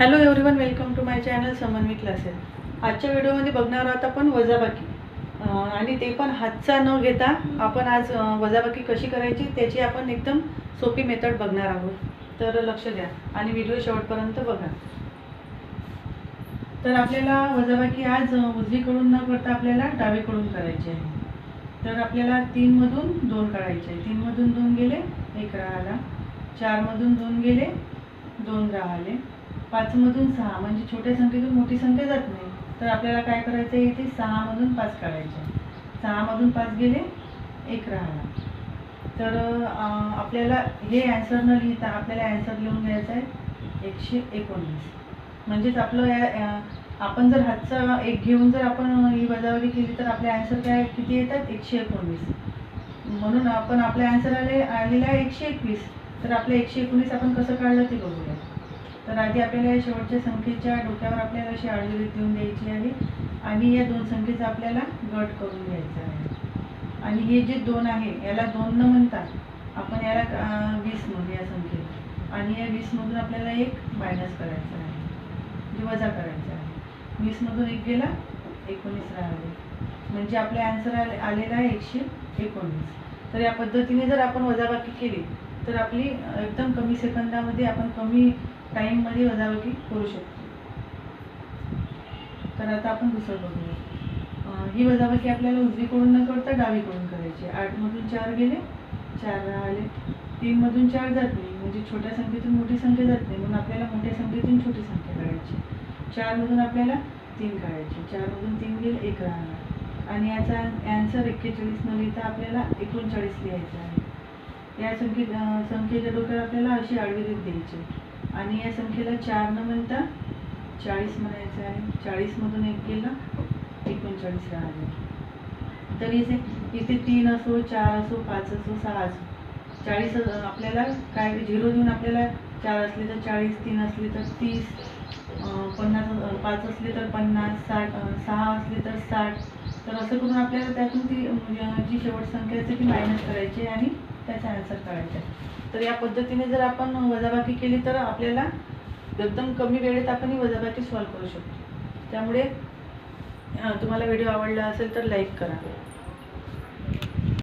Hello everyone welcome to my channel Samanvi classes आजच्या व्हिडिओमध्ये बघणार आहोत आपण वजाबाकी. आणि ते पण हातचा न घेता आपण आज वजाबाकी कशी करायची त्याची आपण एकदम सोपी मेथड बघणार आहोत. तर लक्ष द्या आणि व्हिडिओ शेवटपर्यंत बघा. तर आपल्याला वजाबाकी आज उजवीकडून न करता आपल्याला डावीकडून करायची आहे. तर आपल्याला तीनमधून दोन काढायचे आहे. तीनमधून दोन गेले एक राहिला. चारमधून दोन गेले दोन राहिले. पाचमधून सहा म्हणजे छोट्या संख्येतून मोठी संख्या जात नाही. तर आपल्याला काय करायचं आहे इथे? सहामधून पाच काढायचे. सहामधून पाच गेले एक राहिला. तर आपल्याला हे ॲन्सर न लिहिता आपल्याला ॲन्सर लिहून घ्यायचा आहे एकशे एकोणवीस म्हणजेच आपलं या आपण जर हातचा एक घेऊन जर आपण ही वजावरी केली तर आपले ॲन्सर काय किती येतात? एकशे एकोणवीस म्हणून आपण आपल्या ॲन्सर आले आलेला आहे एकशे एकवीस. तर आपलं एकशे एकोणीस आपण कसं काढलं ते बघूया. तर आधी आपल्याला या शेवटच्या संख्येच्या डोक्यावर आपल्याला अशी आडवी देऊन द्यायची आहे. आणि या दोन संख्येचा आपल्याला गट करून घ्यायचा आहे. आणि हे जे दोन आहे याला दोन न म्हणतात आपण याला वीस म्हणू या संख्येत. आणि या वीसमधून आपल्याला एक मायनस करायचा आहे. म्हणजे वजा करायचा आहे. वीसमधून एक गेला एकोणीस राहिले. म्हणजे आपले आन्सर आले आलेला आहे एकशे एकोणीस. तर या पद्धतीने जर आपण वजाबाकी केली तर आपली एकदम कमी सेकंदामध्ये आपण कमी टाईममध्ये वजाबाकी करू शकतो. तर आता आपण दुसरं बघूया. ही वजाबाकी आपल्याला उजवीकडून न करता डावीकडून करायची आठमधून चार गेले चार राहिले तीनमधून चार जात नाही म्हणजे छोट्या संख्येतून मोठी संख्या जात नाही. म्हणून आपल्याला मोठ्या संख्येतून छोटी संख्या काढायची चारमधून आपल्याला तीन काढायची चारमधून तीन गेले एक राहणार. आणि याचा ॲन्सर एक्केचाळीस न लिहिता आपल्याला एकोणचाळीस लिहायचा आहे. या संख्ये संख्येच्या डोक्यावर आपल्याला अशी आडवी रेघ द्यायची आणि या संख्येला चार न म्हणता चाळीस म्हणायचं आहे. चाळीसमधून एक गेला एकोणचाळीस राहिले. तर इथे इथे तीन असो चार असो पाच असो सहा असो. चाळीस आपल्याला काय झिरो देऊन आपल्याला चार असले तर चाळीस तीन असले तर तीस पन्नास पाच असले तर पन्नास साठ सहा असले तर साठ. तर असं करून आपल्याला त्यातून ती म्हणजे जी शेवट संख्या असते ती मायनस करायची आणि त्याचा आन्सर काढायचा आहे. तर या पद्धतीने जर आपण वजाबाकी केली तर आपल्याला एकदम कमी वेळेत आपण ही वजाबाकी सॉल्व्ह करू शकतो त्यामुळे तुम्हाला व्हिडिओ आवडला असेल तर लाईक करा